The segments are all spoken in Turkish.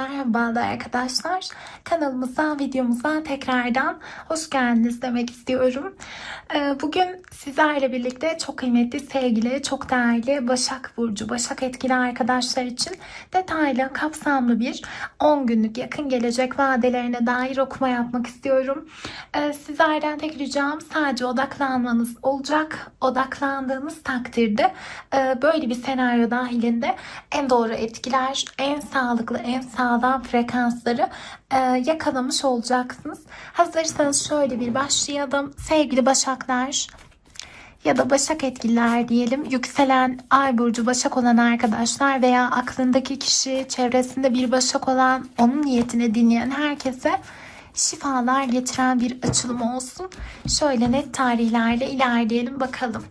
Bye. Merhabalar arkadaşlar. Kanalımıza, videomuza tekrardan hoş geldiniz demek istiyorum. Ee, Bugün sizlerle birlikte çok kıymetli, sevgili, çok değerli Başak Burcu, Başak etkili arkadaşlar için detaylı, kapsamlı bir 10 günlük yakın gelecek vadelerine dair okuma yapmak istiyorum. Ee, Sizlerden tek ricam sadece odaklanmanız olacak. Odaklandığınız takdirde e, böyle bir senaryo dahilinde en doğru etkiler, en sağlıklı, en sağlam frekansları e, yakalamış olacaksınız. Hazırsanız şöyle bir başlayalım. Sevgili Başaklar ya da Başak etkililer diyelim. Yükselen Ay burcu Başak olan arkadaşlar veya aklındaki kişi, çevresinde bir Başak olan, onun niyetini dinleyen herkese şifalar getiren bir açılım olsun. Şöyle net tarihlerle ilerleyelim bakalım.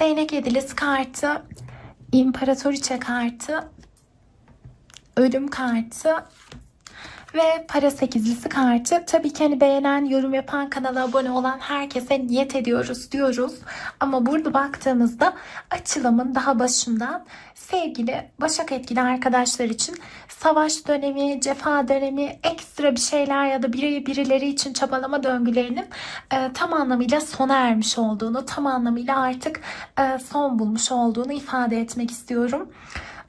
Değnek yedilisi kartı, İmparatoriçe kartı, ölüm kartı ve para sekizlisi kartı. Tabii ki hani beğenen, yorum yapan, kanala abone olan herkese niyet ediyoruz diyoruz. Ama burada baktığımızda açılımın daha başından sevgili Başak etkili arkadaşlar için savaş dönemi, cefa dönemi, ekstra bir şeyler ya da biri birileri için çabalama döngülerinin e, tam anlamıyla sona ermiş olduğunu, tam anlamıyla artık e, son bulmuş olduğunu ifade etmek istiyorum.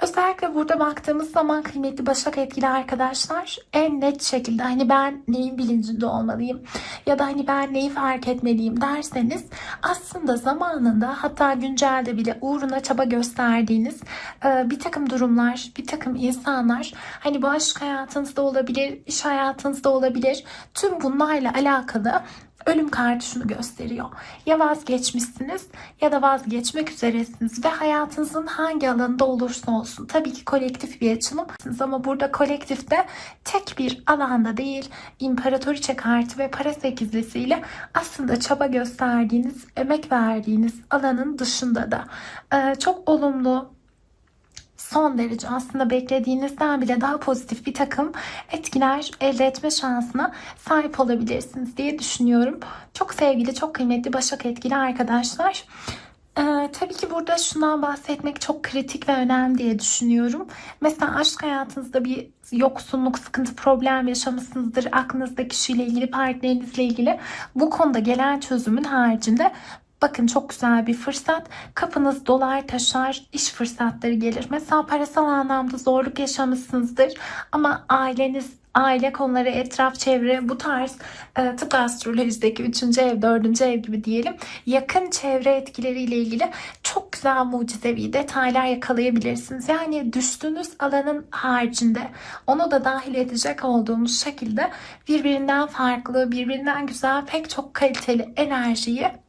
Özellikle burada baktığımız zaman kıymetli Başak etkili arkadaşlar en net şekilde hani ben neyin bilincinde olmalıyım ya da hani ben neyi fark etmeliyim derseniz aslında zamanında hatta güncelde bile uğruna çaba gösterdiğiniz e, bir takım durumlar, bir takım insanlar hani bu aşk hayatınızda olabilir, iş hayatınızda olabilir. Tüm bunlarla alakalı Ölüm kartı şunu gösteriyor. Ya vazgeçmişsiniz ya da vazgeçmek üzeresiniz ve hayatınızın hangi alanında olursa olsun. Tabii ki kolektif bir açılım ama burada kolektifte tek bir alanda değil imparatoriçe kartı ve para sekizlisiyle aslında çaba gösterdiğiniz, emek verdiğiniz alanın dışında da e, çok olumlu, son derece aslında beklediğinizden bile daha pozitif bir takım etkiler elde etme şansına sahip olabilirsiniz diye düşünüyorum. Çok sevgili, çok kıymetli Başak etkili arkadaşlar. Ee, tabii ki burada şundan bahsetmek çok kritik ve önemli diye düşünüyorum. Mesela aşk hayatınızda bir yoksunluk, sıkıntı, problem yaşamışsınızdır. Aklınızdaki kişiyle ilgili, partnerinizle ilgili. Bu konuda gelen çözümün haricinde Bakın çok güzel bir fırsat. Kapınız dolar taşar, iş fırsatları gelir. Mesela parasal anlamda zorluk yaşamışsınızdır ama aileniz aile konuları, etraf, çevre bu tarz e, tıpkı astrolojideki 3. ev, 4. ev gibi diyelim yakın çevre etkileriyle ilgili çok güzel mucizevi detaylar yakalayabilirsiniz. Yani düştüğünüz alanın haricinde onu da dahil edecek olduğumuz şekilde birbirinden farklı, birbirinden güzel pek çok kaliteli enerjiyi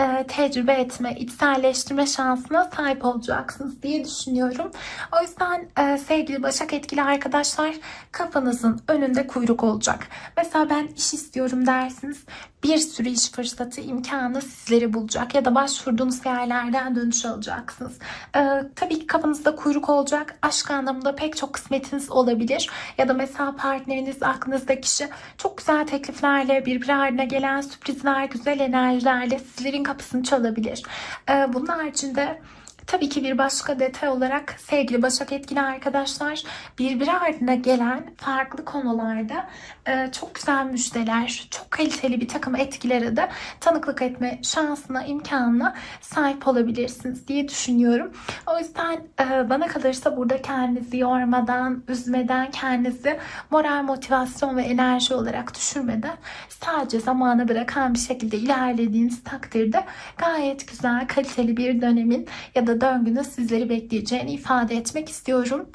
e, tecrübe etme, içselleştirme şansına sahip olacaksınız diye düşünüyorum. O yüzden e, sevgili Başak etkili arkadaşlar kafanızın önünde kuyruk olacak. Mesela ben iş istiyorum dersiniz bir sürü iş fırsatı, imkanı sizleri bulacak ya da başvurduğunuz yerlerden dönüş alacaksınız. Ee, tabii ki kafanızda kuyruk olacak. Aşk anlamında pek çok kısmetiniz olabilir. Ya da mesela partneriniz, aklınızdaki kişi çok güzel tekliflerle, birbiri haline gelen sürprizler, güzel enerjilerle sizlerin kapısını çalabilir. Ee, bunun haricinde Tabii ki bir başka detay olarak sevgili Başak etkili arkadaşlar birbiri ardına gelen farklı konularda e, çok güzel müjdeler, çok kaliteli bir takım etkilere de tanıklık etme şansına, imkanına sahip olabilirsiniz diye düşünüyorum. O yüzden e, bana kalırsa burada kendinizi yormadan, üzmeden, kendinizi moral, motivasyon ve enerji olarak düşürmeden sadece zamana bırakan bir şekilde ilerlediğiniz takdirde gayet güzel, kaliteli bir dönemin ya da döngünün sizleri bekleyeceğini ifade etmek istiyorum.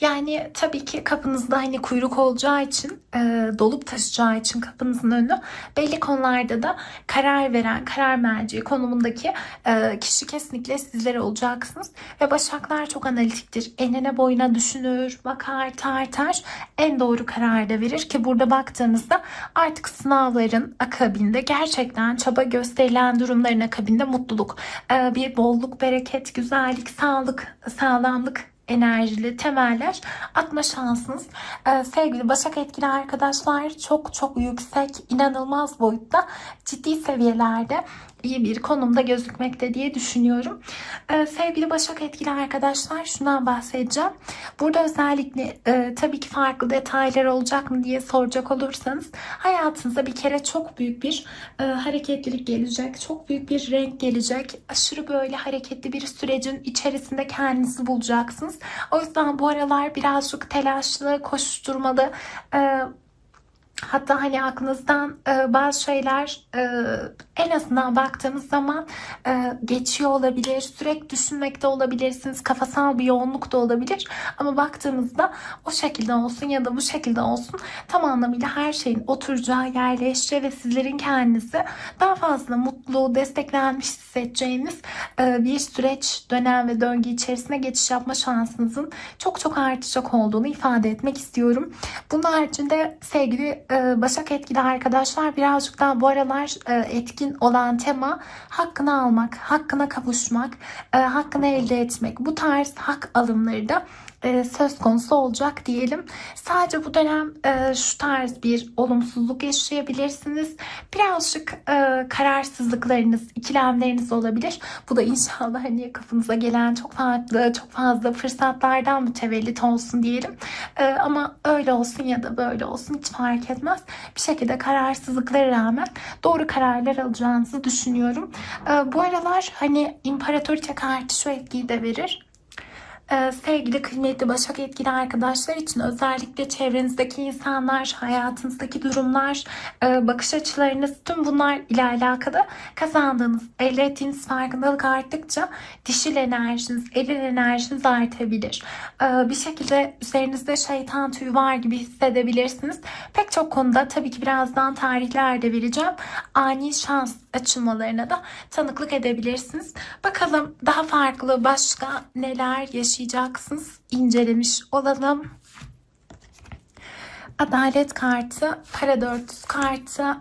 Yani tabii ki kapınızda hani kuyruk olacağı için, e, dolup taşacağı için kapınızın önü belli konularda da karar veren, karar merci konumundaki e, kişi kesinlikle sizlere olacaksınız. Ve başaklar çok analitiktir. Enine boyuna düşünür, bakar, tartar, en doğru kararı da verir ki burada baktığınızda artık sınavların akabinde gerçekten çaba gösterilen durumların akabinde mutluluk, e, bir bolluk, bereket, güzellik, sağlık, sağlamlık enerjili temeller atma şansınız. Ee, sevgili Başak etkili arkadaşlar çok çok yüksek inanılmaz boyutta ciddi seviyelerde iyi bir konumda gözükmekte diye düşünüyorum. Ee, sevgili Başak etkili arkadaşlar şundan bahsedeceğim. Burada özellikle e, tabii ki farklı detaylar olacak mı diye soracak olursanız hayatınıza bir kere çok büyük bir e, hareketlilik gelecek. Çok büyük bir renk gelecek. Aşırı böyle hareketli bir sürecin içerisinde kendinizi bulacaksınız. O yüzden bu aralar birazcık telaşlı, koşuşturmalı, e, Hatta hani aklınızdan e, bazı şeyler e, en azından baktığımız zaman e, geçiyor olabilir. Sürekli düşünmekte olabilirsiniz. Kafasal bir yoğunluk da olabilir. Ama baktığımızda o şekilde olsun ya da bu şekilde olsun tam anlamıyla her şeyin oturacağı, yerleşeceği ve sizlerin kendinizi daha fazla mutlu, desteklenmiş hissedeceğiniz e, bir süreç, dönem ve döngü içerisine geçiş yapma şansınızın çok çok artacak olduğunu ifade etmek istiyorum. Bunun haricinde sevgili e, Başak etkili arkadaşlar birazcık daha bu aralar e, etkin olan tema hakkını almak, hakkına kavuşmak, e, hakkını elde etmek. Bu tarz hak alımları da e, söz konusu olacak diyelim. Sadece bu dönem e, şu tarz bir olumsuzluk yaşayabilirsiniz. Birazcık e, kararsızlıklarınız, ikilemleriniz olabilir. Bu da inşallah hani kafanıza gelen çok farklı, çok fazla fırsatlardan mütevellit olsun diyelim. Ama öyle olsun ya da böyle olsun hiç fark etmez. Bir şekilde kararsızlıklara rağmen doğru kararlar alacağınızı düşünüyorum. Bu aralar hani imparatoriçe kartı şu etkiyi de verir. Ee, sevgili kıymetli Başak etkili arkadaşlar için özellikle çevrenizdeki insanlar, hayatınızdaki durumlar, e, bakış açılarınız tüm bunlar ile alakalı kazandığınız, elde ettiğiniz farkındalık arttıkça dişil enerjiniz, eril enerjiniz artabilir. Ee, bir şekilde üzerinizde şeytan tüyü var gibi hissedebilirsiniz. Pek çok konuda tabii ki birazdan tarihler de vereceğim. Ani şans açılmalarına da tanıklık edebilirsiniz. Bakalım daha farklı başka neler yaşayacaksınız incelemiş olalım. Adalet kartı, para dörtlüsü kartı,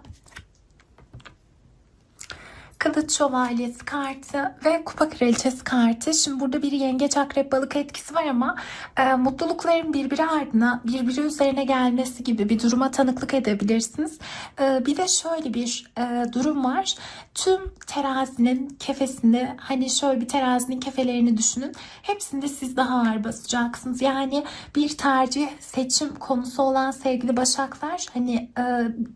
Kılıç Şövalyesi kartı ve Kupa Kraliçesi kartı. Şimdi burada bir yengeç akrep balık etkisi var ama e, mutlulukların birbiri ardına birbiri üzerine gelmesi gibi bir duruma tanıklık edebilirsiniz. E, bir de şöyle bir e, durum var. Tüm terazinin kefesinde hani şöyle bir terazinin kefelerini düşünün. Hepsinde siz daha ağır basacaksınız. Yani bir tercih seçim konusu olan sevgili başaklar hani e,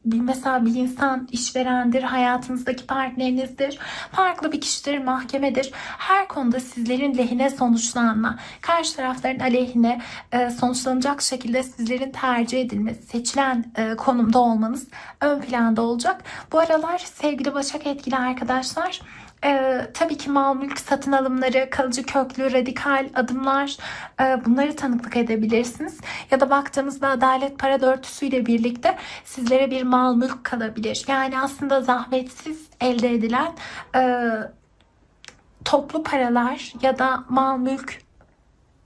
mesela bir insan işverendir, hayatınızdaki partneriniz polistir, farklı bir kişidir, mahkemedir. Her konuda sizlerin lehine sonuçlanma, karşı tarafların aleyhine e, sonuçlanacak şekilde sizlerin tercih edilmesi, seçilen e, konumda olmanız ön planda olacak. Bu aralar sevgili Başak etkili arkadaşlar ee, tabii ki mal mülk satın alımları, kalıcı köklü, radikal adımlar e, bunları tanıklık edebilirsiniz. Ya da baktığımızda adalet para dörtüsüyle birlikte sizlere bir mal mülk kalabilir. Yani aslında zahmetsiz elde edilen e, toplu paralar ya da mal mülk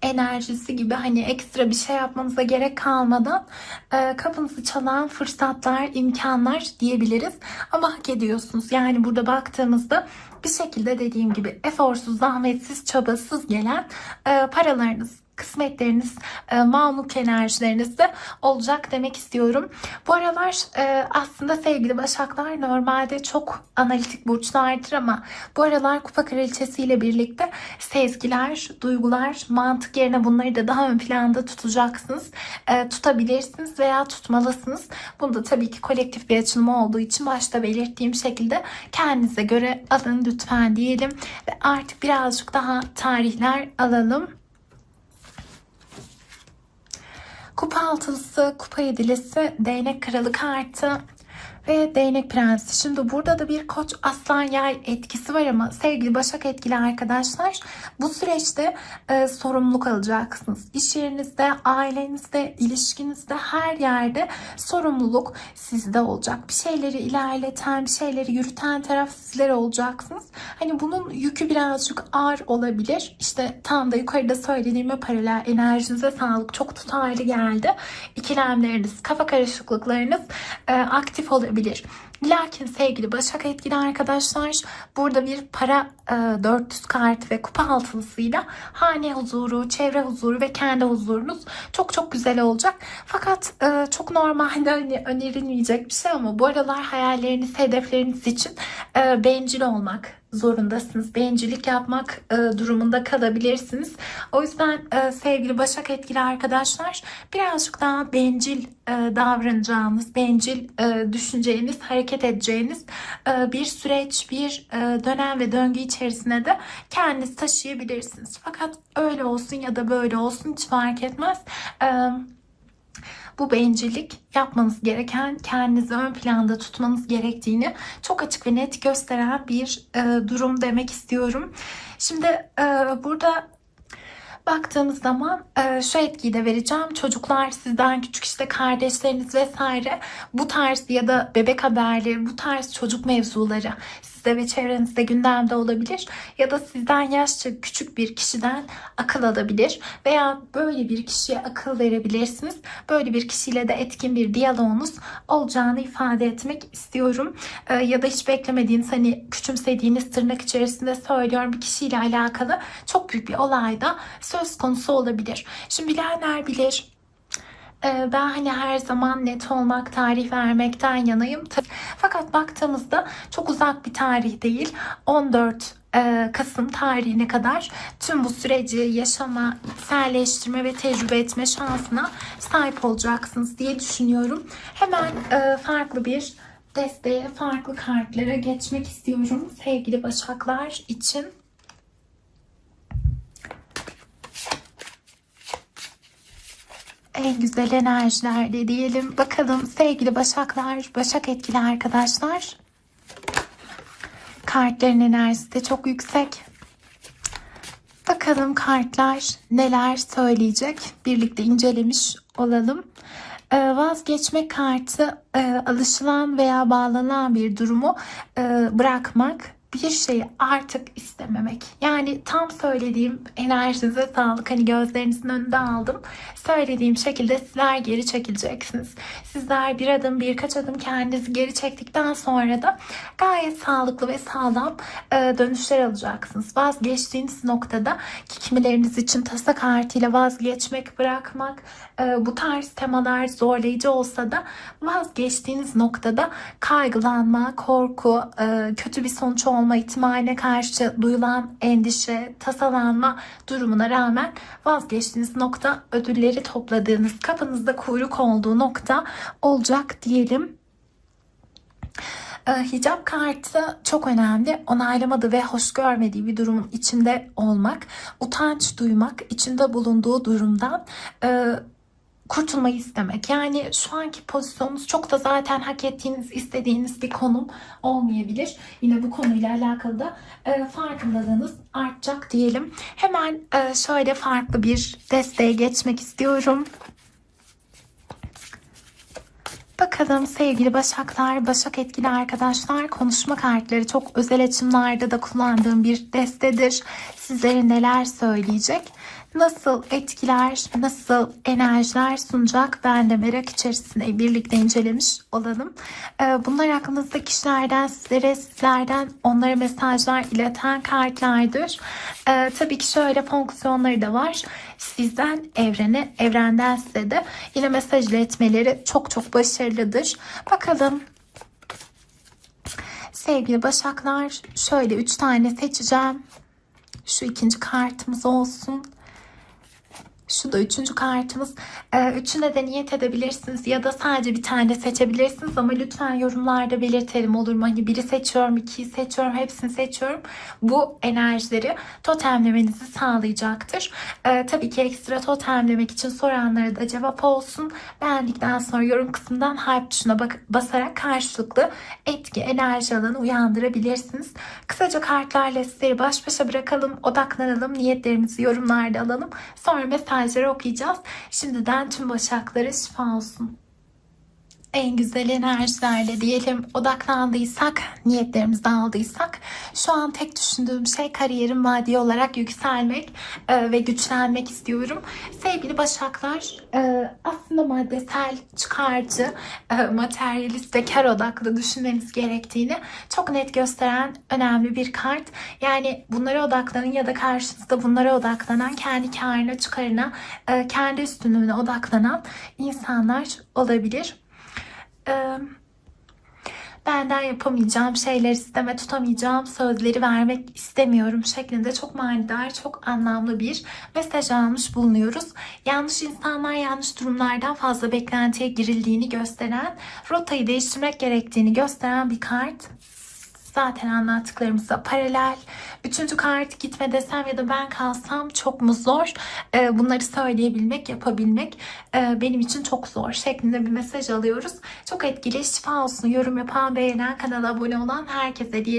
enerjisi gibi hani ekstra bir şey yapmanıza gerek kalmadan e, kapınızı çalan fırsatlar, imkanlar diyebiliriz. Ama hak ediyorsunuz. Yani burada baktığımızda bir şekilde dediğim gibi eforsuz, zahmetsiz, çabasız gelen e, paralarınız kısmetleriniz, e, mamluk enerjileriniz de olacak demek istiyorum. Bu aralar e, aslında sevgili başaklar normalde çok analitik burçlardır ama bu aralar kupa kraliçesi birlikte sezgiler, duygular, mantık yerine bunları da daha ön planda tutacaksınız. E, tutabilirsiniz veya tutmalısınız. Bunu da tabii ki kolektif bir açılım olduğu için başta belirttiğim şekilde kendinize göre alın lütfen diyelim ve artık birazcık daha tarihler alalım. Kupa altılısı, kupa yedilisi, değnek kralı kartı ve değnek prensi. Şimdi burada da bir koç aslan yay etkisi var ama sevgili başak etkili arkadaşlar bu süreçte e, sorumluluk alacaksınız. İş yerinizde, ailenizde, ilişkinizde her yerde sorumluluk sizde olacak. Bir şeyleri ilerleten, bir şeyleri yürüten taraf sizler olacaksınız. Hani bunun yükü birazcık ağır olabilir. İşte tam da yukarıda söylediğime paralel enerjinize sağlık çok tutarlı geldi. İkilemleriniz, kafa karışıklıklarınız e, aktif olabilir yapabilir. Lakin sevgili Başak etkili arkadaşlar burada bir para e, 400 kart ve kupa altılısıyla hane huzuru, çevre huzuru ve kendi huzurunuz çok çok güzel olacak. Fakat e, çok normalde hani önerilmeyecek bir şey ama bu aralar hayalleriniz, hedefleriniz için e, bencil olmak zorundasınız. Bencillik yapmak e, durumunda kalabilirsiniz. O yüzden e, sevgili Başak etkili arkadaşlar birazcık daha bencil e, davranacağınız, bencil e, düşüneceğiniz, hareket edeceğiniz e, bir süreç, bir e, dönem ve döngü içerisine de kendiniz taşıyabilirsiniz. Fakat öyle olsun ya da böyle olsun hiç fark etmez. E, bu bencillik yapmanız gereken, kendinizi ön planda tutmanız gerektiğini çok açık ve net gösteren bir e, durum demek istiyorum. Şimdi e, burada baktığımız zaman e, şu etkiyi de vereceğim. Çocuklar sizden küçük işte kardeşleriniz vesaire bu tarz ya da bebek haberleri, bu tarz çocuk mevzuları sizde ve çevrenizde gündemde olabilir. Ya da sizden yaşça küçük bir kişiden akıl alabilir. Veya böyle bir kişiye akıl verebilirsiniz. Böyle bir kişiyle de etkin bir diyaloğunuz olacağını ifade etmek istiyorum. E, ya da hiç beklemediğiniz hani küçümsediğiniz tırnak içerisinde söylüyorum bir kişiyle alakalı çok büyük bir olayda söz konusu olabilir. Şimdi bilenler bilir. Ee, Ben hani her zaman net olmak, tarih vermekten yanayım. Fakat baktığımızda çok uzak bir tarih değil. 14 e, Kasım tarihine kadar tüm bu süreci yaşama, içselleştirme ve tecrübe etme şansına sahip olacaksınız diye düşünüyorum. Hemen e, farklı bir desteğe, farklı kartlara geçmek istiyorum sevgili Başaklar için. En güzel enerjilerle diyelim. Bakalım sevgili Başaklar, Başak etkili arkadaşlar. Kartların enerjisi de çok yüksek. Bakalım kartlar neler söyleyecek. Birlikte incelemiş olalım. Ee, vazgeçme kartı e, alışılan veya bağlanan bir durumu e, bırakmak, bir şeyi artık istememek. Yani tam söylediğim enerjinize sağlık. Hani gözlerinizin önünde aldım. Söylediğim şekilde sizler geri çekileceksiniz. Sizler bir adım birkaç adım kendinizi geri çektikten sonra da gayet sağlıklı ve sağlam e, dönüşler alacaksınız. Vazgeçtiğiniz noktada ki kimileriniz için tasa kartıyla vazgeçmek, bırakmak e, bu tarz temalar zorlayıcı olsa da vazgeçtiğiniz noktada kaygılanma, korku, e, kötü bir sonuç olma ihtimaline karşı duyulan endişe, tasalanma durumuna rağmen vazgeçtiğiniz nokta ödülleri topladığınız, kapınızda kuyruk olduğu nokta olacak diyelim. Ee, Hicap kartı çok önemli. Onaylamadığı ve hoş görmediği bir durumun içinde olmak, utanç duymak, içinde bulunduğu durumdan e, kurtulmayı istemek. Yani şu anki pozisyonunuz çok da zaten hak ettiğiniz, istediğiniz bir konum olmayabilir. Yine bu konuyla alakalı da e, farkındalığınız artacak diyelim. Hemen e, şöyle farklı bir desteğe geçmek istiyorum. Bakalım sevgili Başaklar, Başak etkili arkadaşlar konuşma kartları çok özel açımlarda da kullandığım bir destedir. Sizlere neler söyleyecek? Nasıl etkiler, nasıl enerjiler sunacak ben de merak içerisinde birlikte incelemiş olalım. Ee, Bunlar aklınızda kişilerden sizlere, sizlerden onlara mesajlar ileten kartlardır. Ee, tabii ki şöyle fonksiyonları da var. Sizden evrene, evrenden size de yine mesaj iletmeleri çok çok başarılıdır. Bakalım sevgili başaklar şöyle 3 tane seçeceğim. Şu ikinci kartımız olsun. Şu da üçüncü kartımız. Ee, üçüne de niyet edebilirsiniz ya da sadece bir tane seçebilirsiniz ama lütfen yorumlarda belirtelim olur mu? Hani biri seçiyorum, ikiyi seçiyorum, hepsini seçiyorum. Bu enerjileri totemlemenizi sağlayacaktır. Ee, tabii ki ekstra totemlemek için soranlara da cevap olsun. Beğendikten sonra yorum kısmından hype tuşuna basarak karşılıklı etki, enerji alanı uyandırabilirsiniz. Kısaca kartlarla sizleri baş başa bırakalım, odaklanalım, niyetlerimizi yorumlarda alalım. Sonra mesajları okuyacağız. Şimdiden tüm başaklara şifa olsun. En güzel enerjilerle diyelim odaklandıysak, niyetlerimizi aldıysak şu an tek düşündüğüm şey kariyerim maddi olarak yükselmek e, ve güçlenmek istiyorum. Sevgili Başaklar e, aslında maddesel, çıkarcı, e, materyalist ve kar odaklı düşünmeniz gerektiğini çok net gösteren önemli bir kart. Yani bunlara odaklanın ya da karşınızda bunlara odaklanan, kendi karına, çıkarına, e, kendi üstünlüğüne odaklanan insanlar olabilir. Ee, benden yapamayacağım şeyler isteme tutamayacağım sözleri vermek istemiyorum şeklinde çok manidar, çok anlamlı bir mesaj almış bulunuyoruz. Yanlış insanlar yanlış durumlardan fazla beklentiye girildiğini gösteren, rotayı değiştirmek gerektiğini gösteren bir kart. Zaten anlattıklarımıza paralel. Üçüncü kart gitme desem ya da ben kalsam çok mu zor? Ee, bunları söyleyebilmek, yapabilmek e, benim için çok zor şeklinde bir mesaj alıyoruz. Çok etkili, şifa olsun. Yorum yapan, beğenen, kanala abone olan herkese diyelim.